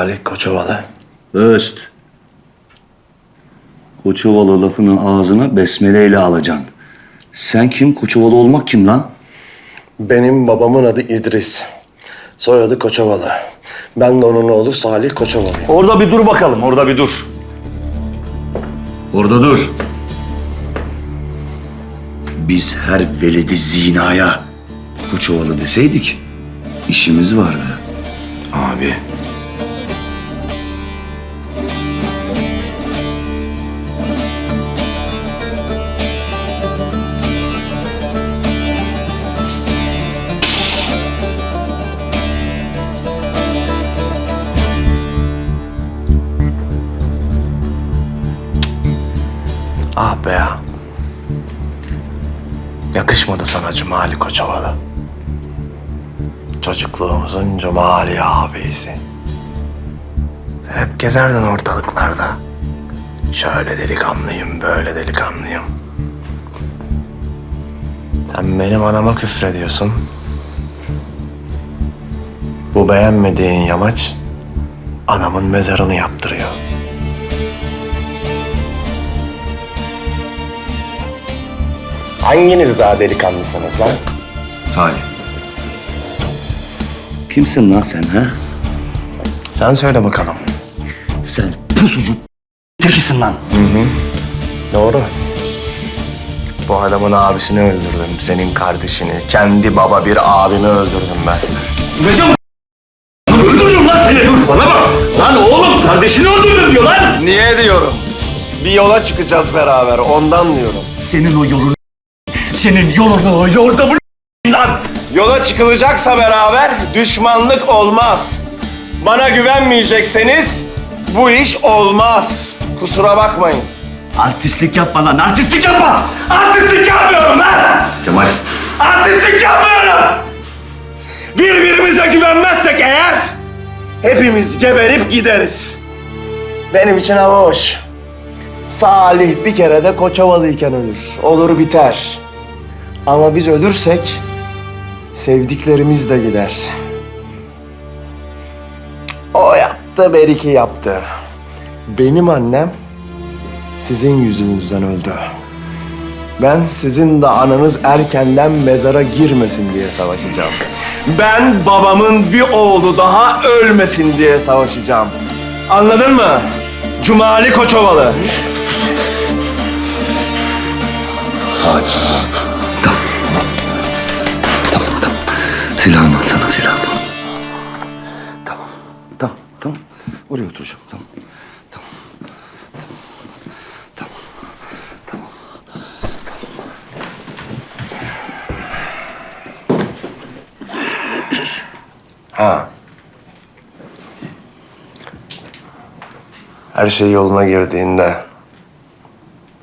Salih Koçovalı. Öst. Koçovalı lafının ağzına besmeleyle alacaksın. Sen kim? Koçovalı olmak kim lan? Benim babamın adı İdris. Soyadı Koçovalı. Ben de onun oğlu Salih Koçovalı'yım. Orada bir dur bakalım, orada bir dur. Orada dur. Biz her veledi zinaya Koçovalı deseydik işimiz vardı. Abi. Ah be ya. Yakışmadı sana Cumali Koçovalı. Çocukluğumuzun Cumali abisi. Sen hep gezerdin ortalıklarda. Şöyle delikanlıyım, böyle delikanlıyım. Sen benim anama küfrediyorsun. Bu beğenmediğin yamaç anamın mezarını yaptırıyor. Hanginiz daha delikanlısınız lan? Salih. Kimsin lan sen ha? Sen söyle bakalım. Sen pusucu tekisin lan. Doğru. Bu adamın abisini öldürdüm, senin kardeşini. Kendi baba bir abimi öldürdüm ben. Recep öldürürüm lan seni. Dur bana bak. Lan oğlum kardeşini öldürdüm diyor lan. Niye diyorum? Bir yola çıkacağız beraber, ondan diyorum. Senin o yolunu senin yolunu yordamını lan. Yola çıkılacaksa beraber düşmanlık olmaz. Bana güvenmeyecekseniz bu iş olmaz. Kusura bakmayın. Artistlik yapma lan artistlik yapma. Artistlik yapmıyorum lan. Kemal. Artistlik yapmıyorum. Birbirimize güvenmezsek eğer hepimiz geberip gideriz. Benim için hava hoş. Salih bir kere de Koçovalıyken ölür. Olur biter. Ama biz ölürsek sevdiklerimiz de gider. O yaptı, Beriki yaptı. Benim annem sizin yüzünüzden öldü. Ben sizin de ananız erkenden mezara girmesin diye savaşacağım. Ben babamın bir oğlu daha ölmesin diye savaşacağım. Anladın mı? Cumali Koçovalı. Salih. Silahımı al sana silahımı. Tamam. Tamam tamam. Oraya oturacağım. Tamam. Tamam. Tamam. Tamam. Tamam. Ha. Her şey yoluna girdiğinde,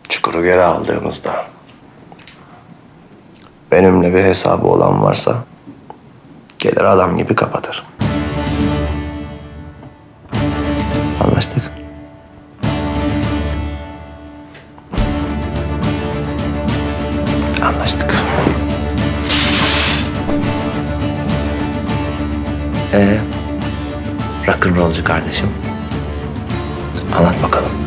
çukuru geri aldığımızda, benimle bir hesabı olan varsa gelir adam gibi kapatır. Anlaştık. Anlaştık. Ee, rock'n'rollcu kardeşim. Anlat bakalım.